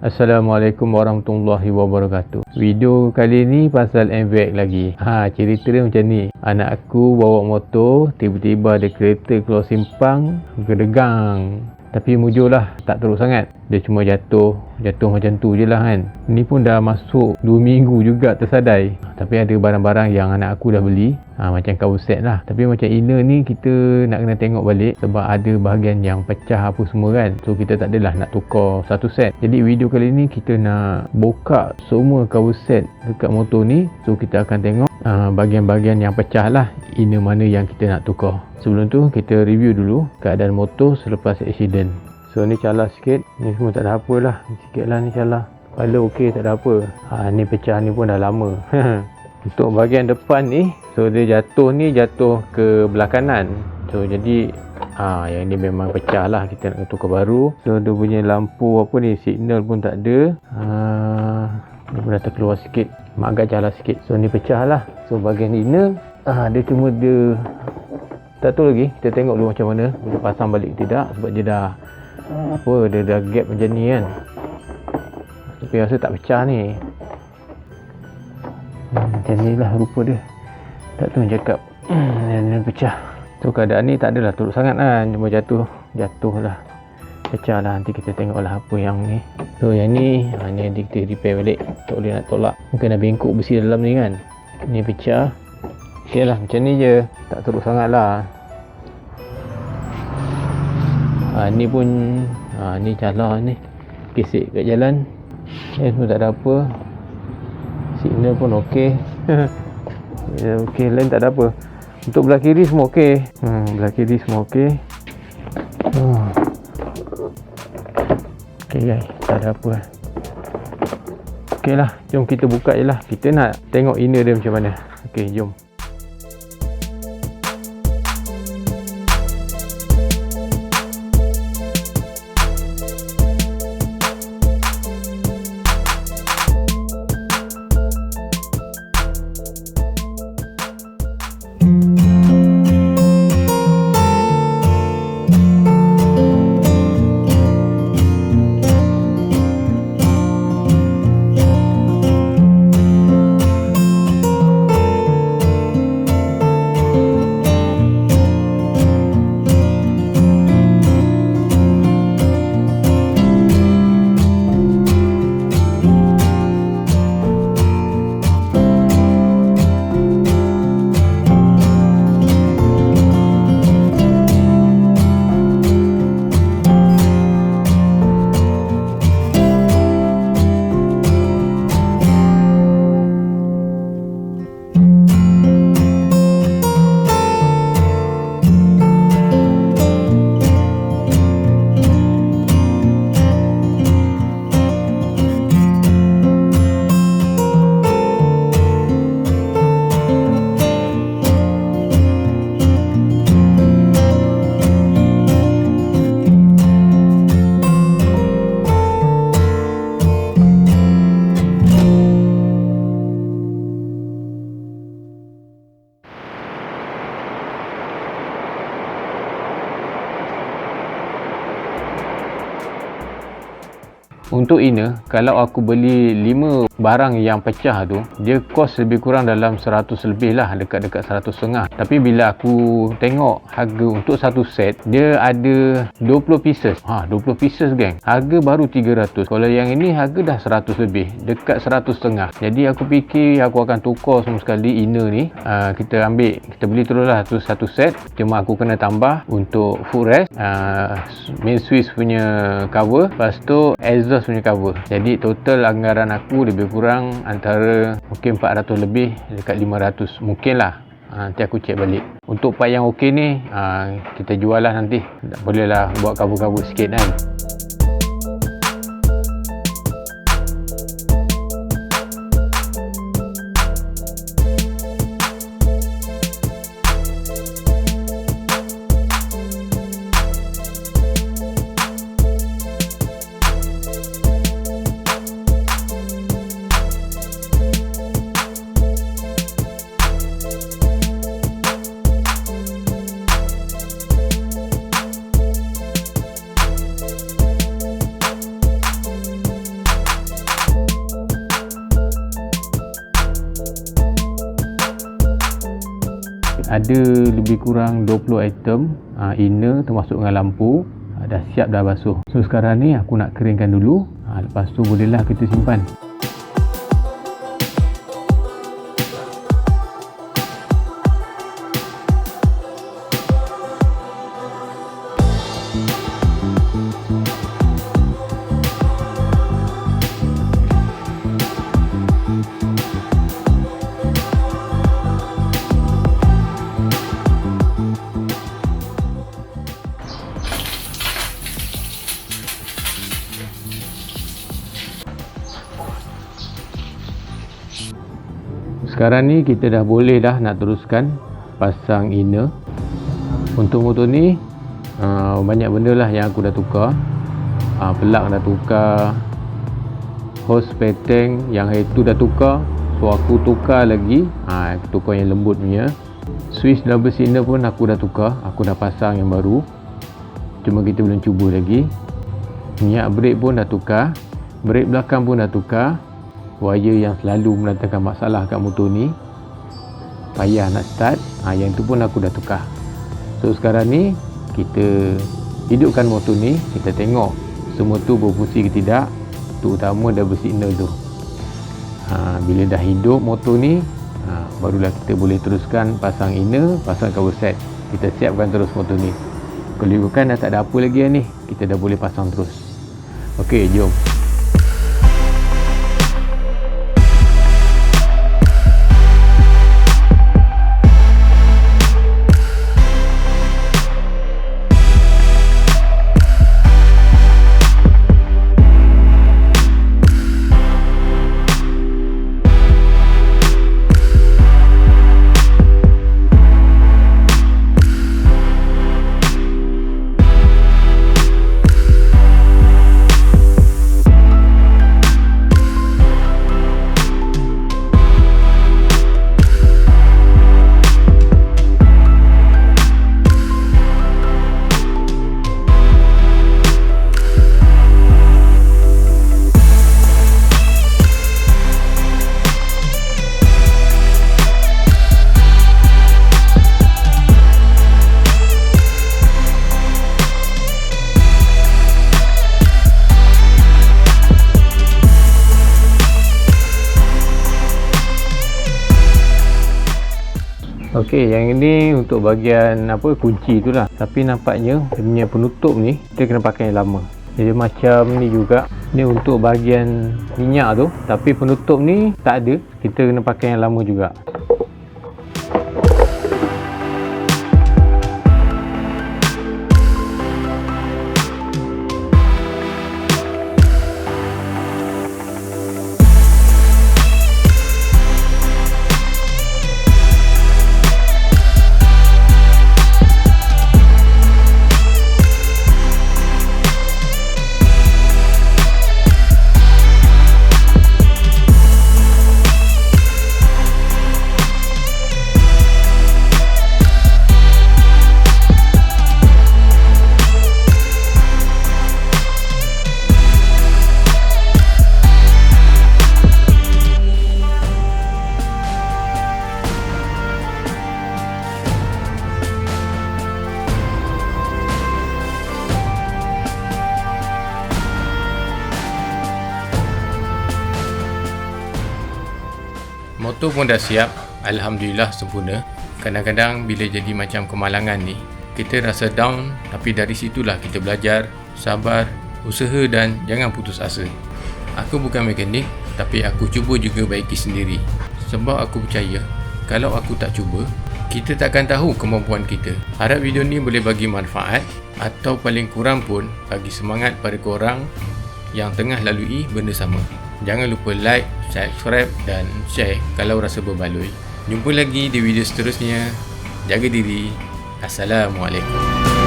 Assalamualaikum warahmatullahi wabarakatuh. Video kali ni pasal MVX lagi. Ha cerita dia macam ni. Anak aku bawa motor Tiba-tiba ada kereta keluar simpang Gedegang Tapi mujur lah Tak teruk sangat Dia cuma jatuh Jatuh macam tu je lah kan. Ni pun dah masuk 2 minggu juga tersadai. Tapi ada barang-barang yang anak aku dah beli. Ha, Macam cover set lah. Tapi macam inner ni kita nak kena tengok balik Sebab ada bahagian yang pecah apa semua kan. So kita tak adalah nak tukar satu set. Jadi video kali ni kita nak buka semua cover set dekat motor ni. So kita akan tengok uh, bahagian-bahagian yang pecah lah Inner mana yang kita nak tukar. Sebelum tu kita review dulu keadaan motor selepas accident So ni calah sikit. Ni semua tak ada apa lah Sikit lah ni calah Kepala okey tak ada apa. Ha, Ni pecah ni pun dah lama. Untuk bahagian depan ni So dia jatuh ni jatuh ke belah kanan. So jadi ha, Yang ni memang pecah lah. Kita nak tukar baru. So dia punya lampu apa ni Signal pun tak ada. Ha, Dia pun dah terkeluar sikit. Mak agak calah sikit. So ni pecah lah. So bahagian inner ha, Dia cuma dia tak tahu lagi. Kita tengok dulu macam mana. Dia pasang balik tidak. Sebab dia dah apa dia dah gap macam ni kan? Tapi rasa tak pecah ni. Hmm, macam ni lah rupa dia. Tak tahu cakap. Hmm, dia pecah. So keadaan ni tak adalah turut sangat kan cuma jatuh jatuh lah. Pecah lah. Nanti kita tengok lah apa yang ni. So yang ni ha, ni nanti kita repair balik. Tak boleh nak tolak. Mungkin ada bengkok besi dalam ni kan? Ni pecah. Ok lah macam ni je. Tak teruk sangat lah ha, ni pun ha, ni calah ni. Kesek kat jalan. Eh pun tak ada apa. Signal pun ok ya, ok lain tak ada apa. Untuk belah kiri semua ok hmm, belah kiri semua ok hmm. ok guys. Tak ada apa ok lah jom kita buka je lah. Kita nak tengok inner dia macam mana. Ok jom Untuk inner, kalau aku beli 5 barang yang pecah tu, dia kos lebih kurang dalam 100 lebih lah, dekat-dekat 100 setengah. Tapi bila aku tengok harga untuk satu set, dia ada 20 pieces. Ha, 20 pieces geng. Harga baru 300. Kalau yang ini harga dah 100 lebih, dekat 100 setengah. Jadi aku fikir aku akan tukar semua sekali inner ni. Uh, kita ambil, kita beli terus lah tu satu set. Cuma aku kena tambah untuk footrest, uh, main switch punya cover. Lepas tu exhaust punya cover jadi total anggaran aku lebih kurang antara mungkin 400 lebih dekat 500 mungkin lah. Ha, nanti aku cek balik. Untuk part yang ok ni ha, kita jual lah nanti. Boleh lah buat cover-cover sikit kan ada lebih kurang 20 item ha, inner termasuk dengan lampu. Ha, dah siap dah basuh. So sekarang ni aku nak keringkan dulu. Ha, lepas tu bolehlah kita simpan sekarang ni kita dah boleh dah nak teruskan pasang inner. Untuk motor ni uh, banyak benda lah yang aku dah tukar. Uh, pelak dah tukar hose peteng yang itu dah tukar. So aku tukar lagi. Uh, tukar yang lembut punya. Switch double cylinder pun aku dah tukar. Aku dah pasang yang baru. Cuma kita belum cuba lagi. Minyak brake pun dah tukar. Brake belakang pun dah tukar wire yang selalu mendatangkan masalah kat motor ni payah nak start ha, yang tu pun aku dah tukar. So sekarang ni kita hidupkan motor ni kita tengok semua tu berfungsi ke tidak terutama double signal tu. Ha, bila dah hidup motor ni ha, barulah kita boleh teruskan pasang inner pasang cover set. Kita siapkan terus motor ni. Kalau dah tak ada apa lagi ni kita dah boleh pasang terus. Ok jom Okey, yang ini untuk bahagian apa kunci itulah. Tapi nampaknya dia punya penutup ni kita kena pakai yang lama. Jadi macam ni juga. Ni untuk bahagian minyak tu, tapi penutup ni tak ada. Kita kena pakai yang lama juga. Motor pun dah siap Alhamdulillah sempurna. Kadang-kadang bila jadi macam kemalangan ni Kita rasa down Tapi dari situlah kita belajar Sabar, usaha dan jangan putus asa. Aku bukan mekanik Tapi aku cuba juga baiki sendiri. Sebab aku percaya Kalau aku tak cuba Kita takkan tahu kemampuan kita. Harap video ni boleh bagi manfaat Atau paling kurang pun Bagi semangat pada korang Yang tengah lalui benda sama Jangan lupa like, subscribe dan share kalau rasa berbaloi. Jumpa lagi di video seterusnya. Jaga diri. Assalamualaikum.